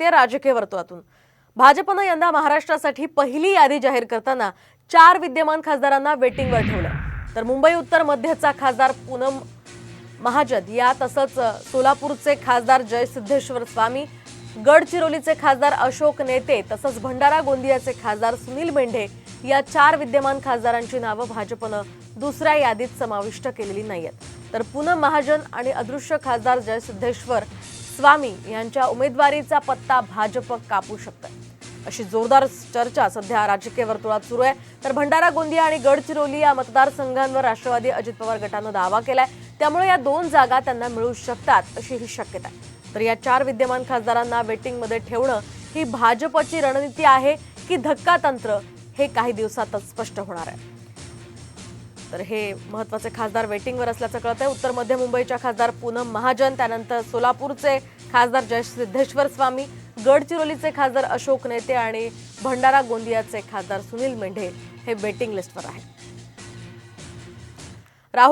ते राजकीय वर्तुळातून. भाजपनं यंदा महाराष्ट्रासाठी पहिली यादी जाहीर करताना चार विद्यमान खासदारांना वेटिंगवर ठेवलं. तर मुंबई उत्तर मध्यचा खासदार पूनम महाजन या तसंच सोलापूरचे खासदार जयसिद्धेश्वर स्वामी गडचिरोलीचे खासदार अशोक नेते तसंच भंडारा गोंदियाचे खासदार सुनील मेंढे या चार विद्यमान खासदारांची नावं भाजपनं दुसऱ्या यादीत समाविष्ट केलेली नाहीयेत. तर पूनम महाजन आणि अदृश्य खासदार जयसिद्धेश्वर स्वामी यांच्या उमेदवारीचा पत्ता भाजप कापू शकतं अशी जोरदार चर्चा सध्या राजकीय वर्तुळात सुरू आहे. तर भंडारा गोंदिया आणि गडचिरोली या मतदारसंघांवर राष्ट्रवादी अजित पवार गटानं दावा केलाय. त्यामुळे या दोन जागा त्यांना मिळू शकतात अशी ही शक्यता आहे. तर या चार विद्यमान खासदारांना वेटिंगमध्ये ठेवणं ही भाजपची रणनीती आहे की धक्का तंत्र हे काही दिवसातच स्पष्ट होणार आहे. तर हे महत्त्वाचे खासदार वेटिंगवर असल्याचं कळत आहे उत्तर मध्य मुंबईच्या खासदार पूनम महाजन त्यानंतर सोलापूरचे खासदार जय सिद्धेश्वर स्वामी गडचिरोलीचे खासदार अशोक नेते आणि भंडारा गोंदियाचे खासदार सुनील मेंढे हे वेटिंग लिस्टवर आहेत.